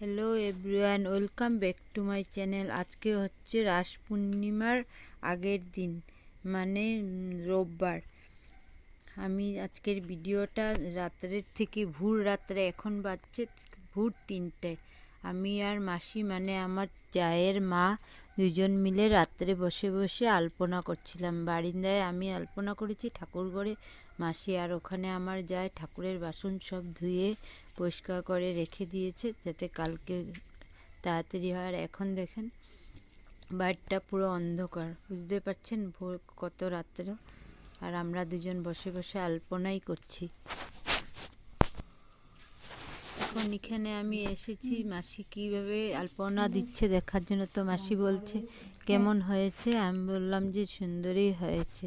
Hello everyone welcome back to my channel আজকে হচ্ছে রাস পূর্ণিমার আগের দিন মানে রোববার। আমি আজকের ভিডিওটা রাত্রের থেকে ভোর রাত্রে, এখন বাজছে ভোর তিনটে আমি আর মাসি মানে আমার জায়ের মা দুজন মিলে রাত্রে বসে বসে আলপনা করছিলাম। বারিন্দায় আমি আলপনা করেছি ঠাকুর ঘরে মাসি আর ওখানে আমার যায়। ঠাকুরের বাসন সব ধুয়ে পরিষ্কার করে রেখে দিয়েছে যাতে কালকে তাড়াতাড়ি হয়। আর এখন দেখেন, বাড়িটা পুরো অন্ধকার। বুঝতে পারছেন? ভোর কত রাত্রে? আর আমরা দুজন বসে বসে আলপনাই করছি। এখন এখানে আমি এসেছি, মাসি কীভাবে আলপনা দিচ্ছে দেখার জন্য তো মাসি বলছে, কেমন হয়েছে? আমি বললাম যে সুন্দরই হয়েছে।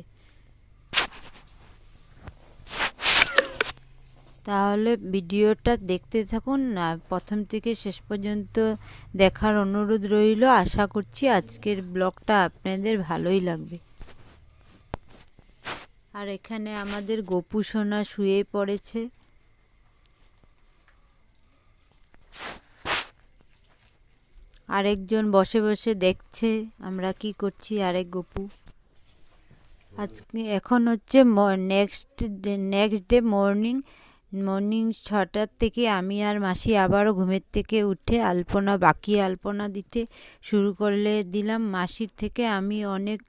তাহলে ভিডিওটা দেখতে থাকুন আর প্রথম থেকে শেষ পর্যন্ত দেখার অনুরোধ রইল। আশা করছি আজকের ব্লগটা আপনাদের ভালোই লাগবে। আর এখানে আমাদের গোপু সোনা শুয়ে পড়েছে। আরেকজন বসে বসে দেখছে আমরা কি করছি আরেক গপু। আজকে এখন হচ্ছে next next day morning morning ছটার থেকে আমি আর মাসি আবারও ঘুমের থেকে উঠে আলপনা, বাকি আলপনা দিতে শুরু করলে দিলাম। মাসির থেকে আমি অনেক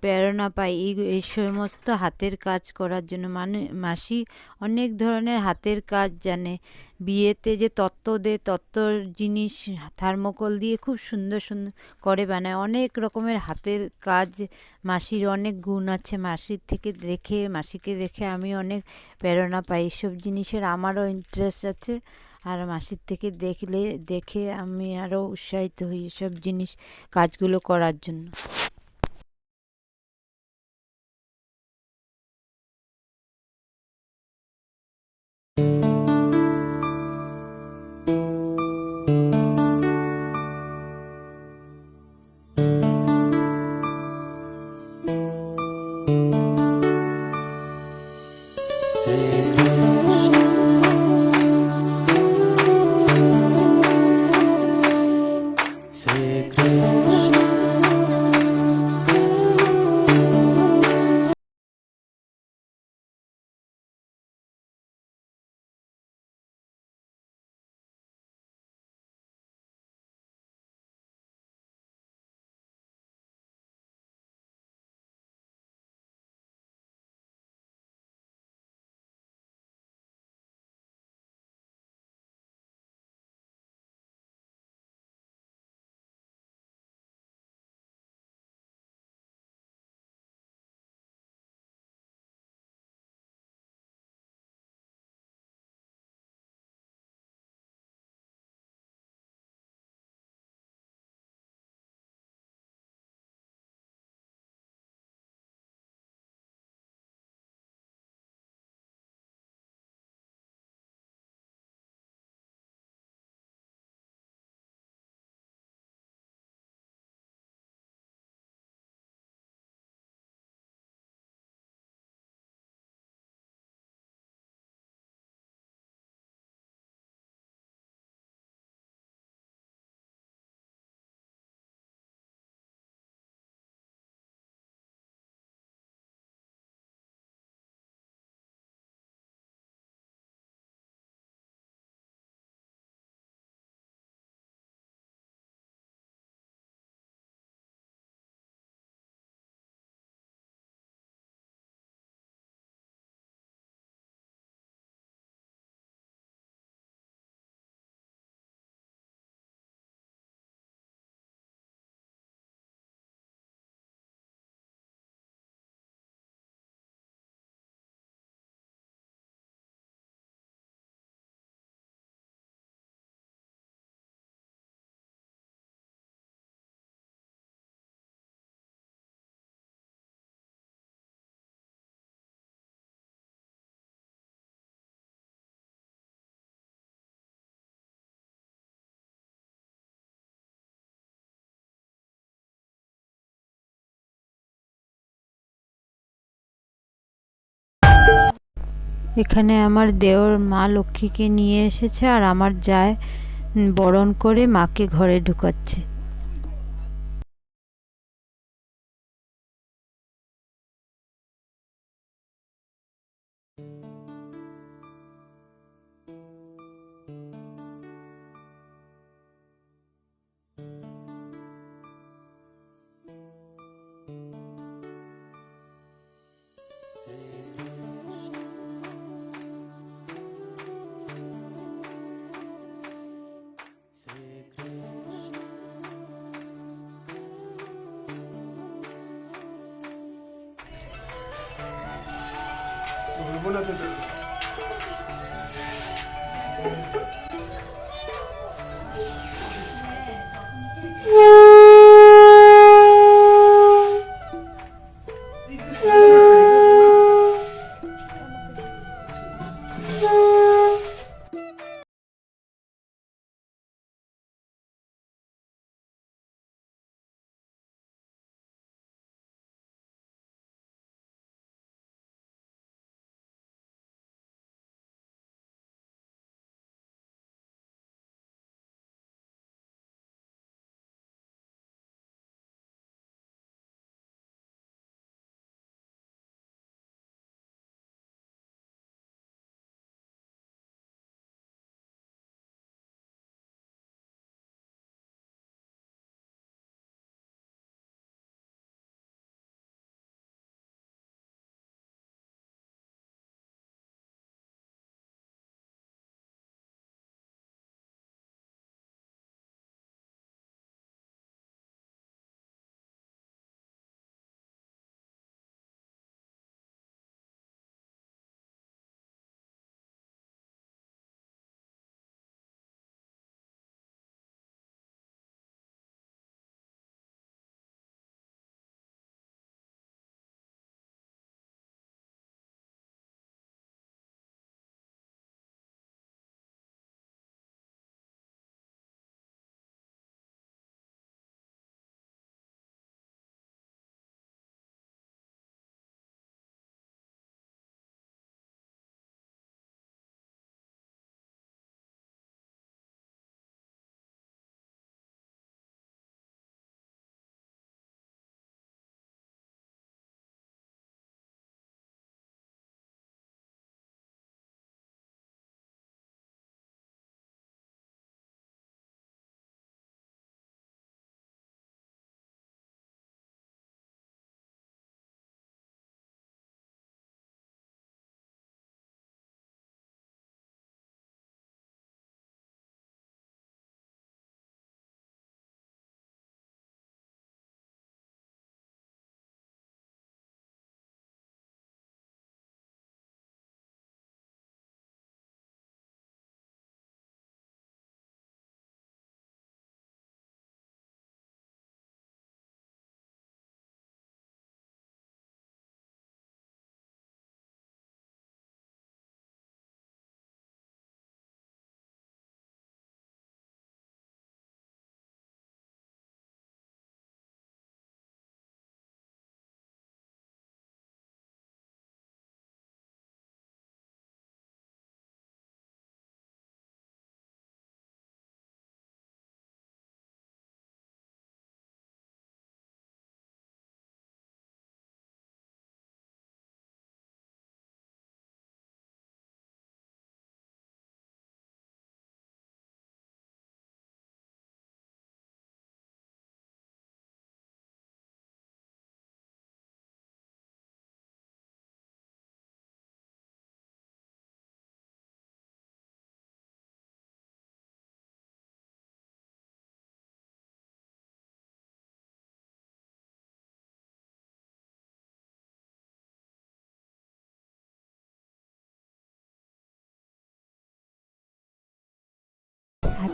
প্রেরণা পাই। এই সমস্ত হাতের কাজ করার জন্য মানে মাসি অনেক ধরনের হাতের কাজ জানে। বিয়েতে যে তত্ত্ব দেয়, তত্ত্বর জিনিস থার্মোকল দিয়ে খুব সুন্দর সুন্দর করে বানায়। অনেক রকমের হাতের কাজ মাসির অনেক গুণ আছে। মাসির থেকে দেখে, মাসিকে দেখে আমি অনেক প্রেরণা পাই। এইসব জিনিসের আমারও ইন্টারেস্ট আছে। আর মাসির থেকে দেখলে, দেখে আমি আরও উৎসাহিত হই এসব জিনিস, কাজগুলো করার জন্য। এখানে আমার দেওর মা লক্ষ্মীকে নিয়ে এসেছে আর আমার যায় বরণ করে মাকে ঘরে ঢুকাচ্ছে। Abónate.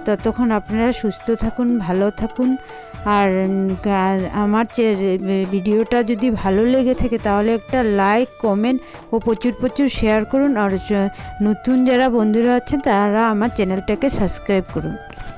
ততক্ষণ আপনারা সুস্থ থাকুন, ভালো থাকুন। আর আমার ভিডিওটা যদি ভালো লেগে থাকে তাহলে একটা লাইক কমেন্ট ও প্রচুর প্রচুর শেয়ার করুন। আর নতুন যারা বন্ধুরা আছেন তারা আমার চ্যানেলটাকে সাবস্ক্রাইব করুন।